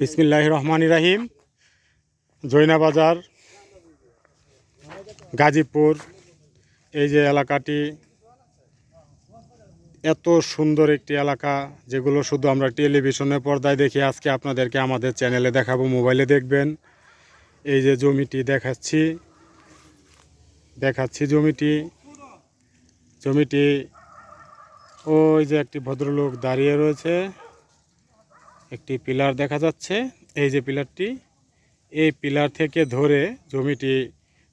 বিসমিল্লাহ রহমান রাহিম জৈনা বাজার গাজীপুর, এই যে এলাকাটি, এত সুন্দর একটি এলাকা, যেগুলো শুধু আমরা টেলিভিশনের পর্দায় দেখি, আজকে আপনাদেরকে আমাদের চ্যানেলে দেখাবো, মোবাইলে দেখবেন। এই যে জমিটি দেখাচ্ছি দেখাচ্ছি জমিটি। জমিটি, ওই যে একটি ভদ্রলোক দাঁড়িয়ে রয়েছে। একটি পিলার দেখা যাচ্ছে। এই যে পিলারটি, এই পিলার থেকে ধরে জমিটি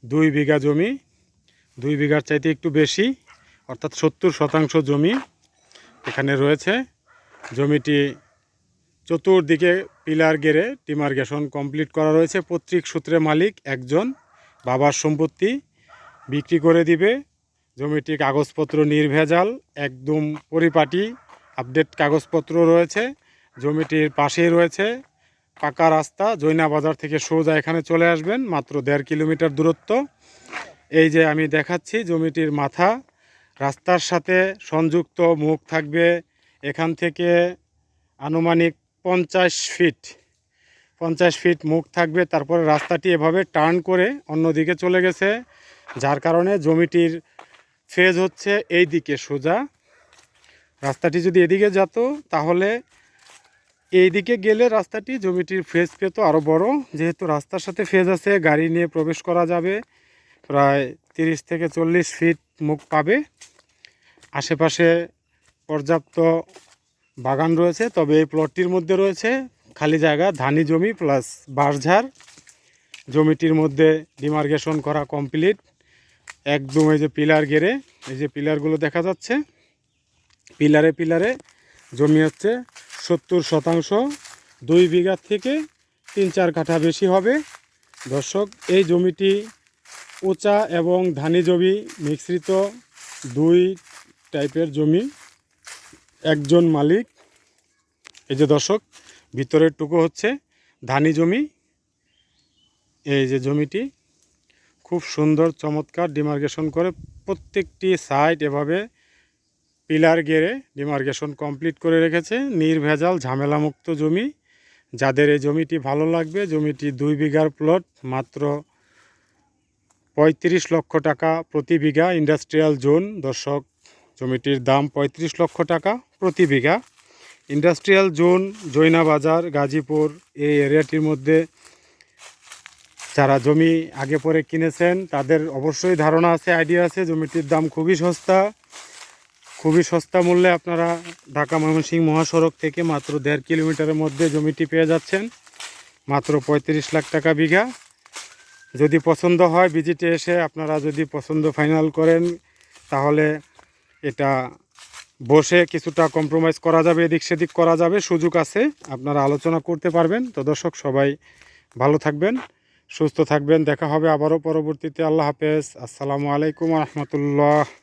দুই বিঘা জমি, দুই বিঘার চাইতে একটু বেশি, অর্থাৎ সত্তর শতাংশ জমি এখানে রয়েছে। জমিটি চতুর্দিকে পিলার গেড়ে ডিমার্গেশন কমপ্লিট করা রয়েছে। পৈতৃক সূত্রে মালিক একজন, বাবার সম্পত্তি বিক্রি করে দিবে। জমিটি কাগজপত্র নির্ভেজাল, একদম পরিপাটি, আপডেট কাগজপত্র রয়েছে। জমিটির পাশেই রয়েছে পাকা রাস্তা, জৈনা বাজার থেকে সোজা এখানে চলে আসবেন, মাত্র দেড় কিলোমিটার দূরত্ব। এই যে আমি দেখাচ্ছি জমিটির মাথা, রাস্তার সাথে সংযুক্ত মুখ থাকবে এখান থেকে আনুমানিক পঞ্চাশ ফিট। পঞ্চাশ ফিট মুখ থাকবে, তারপরে রাস্তাটি এভাবে টার্ন করে অন্যদিকে চলে গেছে, যার কারণে জমিটির ফেজ হচ্ছে এই দিকে সোজা। রাস্তাটি যদি এদিকে যেত, তাহলে এই দিকে গেলে রাস্তাটি জমিটির ফেজ পেত আরও বড়। যেহেতু রাস্তার সাথে ফেজ আছে, গাড়ি নিয়ে প্রবেশ করা যাবে। প্রায় তিরিশ থেকে চল্লিশ ফিট মুখ পাবে। আশেপাশে পর্যাপ্ত বাগান রয়েছে, তবে এই প্লটটির মধ্যে রয়েছে খালি জায়গা, ধানি জমি প্লাস বাঁশঝাড় জমিটির মধ্যে ডিমার্গেশন করা কমপ্লিট একদম এই যে পিলার গেড়ে এই যে পিলারগুলো দেখা যাচ্ছে। পিলারে পিলারে জমি হচ্ছে। সত্তর শতাংশ দুই বিঘা থেকে তিন চার কাঠা বেশি হবে। দর্শক, এই জমিটি উঁচা এবং ধানি জমি, মিশ্রিত দুই টাইপের জমি, একজন মালিক। এই যে দর্শক, ভিতরের টুকু হচ্ছে ধানি জমি। এই যে জমিটি খুব সুন্দর, চমৎকার ডিমার্গেশন করে প্রত্যেকটি সাইড এভাবে পিলার গেড়ে ডিমার্গেশন কমপ্লিট করে রেখেছে। নির্ভেজাল, ঝামেলামুক্ত জমি। যাদের এই জমিটি ভালো লাগবে, জমিটি দুই বিঘার প্লট, মাত্র পঁয়ত্রিশ লক্ষ টাকা প্রতি বিঘা ইন্ডাস্ট্রিয়াল জোন। দর্শক, জমিটির দাম পঁয়ত্রিশ লক্ষ টাকা প্রতি বিঘা। ইন্ডাস্ট্রিয়াল জোন, জৈনা বাজার, গাজীপুর, এই এরিয়াটির মধ্যে যারা জমি আগে পরে কিনেছেন, তাদের অবশ্যই ধারণা আছে, আইডিয়া আছে। জমিটির দাম খুবই সস্তা। খুবই সস্তা মূল্যে আপনারা ঢাকা ময়মনসিংহ মহাসড়ক থেকে মাত্র দেড় কিলোমিটারের মধ্যে জমিটি পেয়ে যাচ্ছেন। মাত্র পঁয়ত্রিশ লাখ টাকা বিঘা। যদি পছন্দ হয় ভিজিটে এসে আপনারা যদি পছন্দ ফাইনাল করেন, তাহলে এটা বসে কিছুটা কম্প্রোমাইজ করা যাবে, এদিক সেদিক করা যাবে, সুযোগ আছে, আপনারা আলোচনা করতে পারবেন। তো দর্শক, সবাই ভালো থাকবেন, সুস্থ থাকবেন, দেখা হবে আবারও পরবর্তীতে। আল্লাহ হাফেজ। আসসালামু আলাইকুম রহমতুল্লাহ।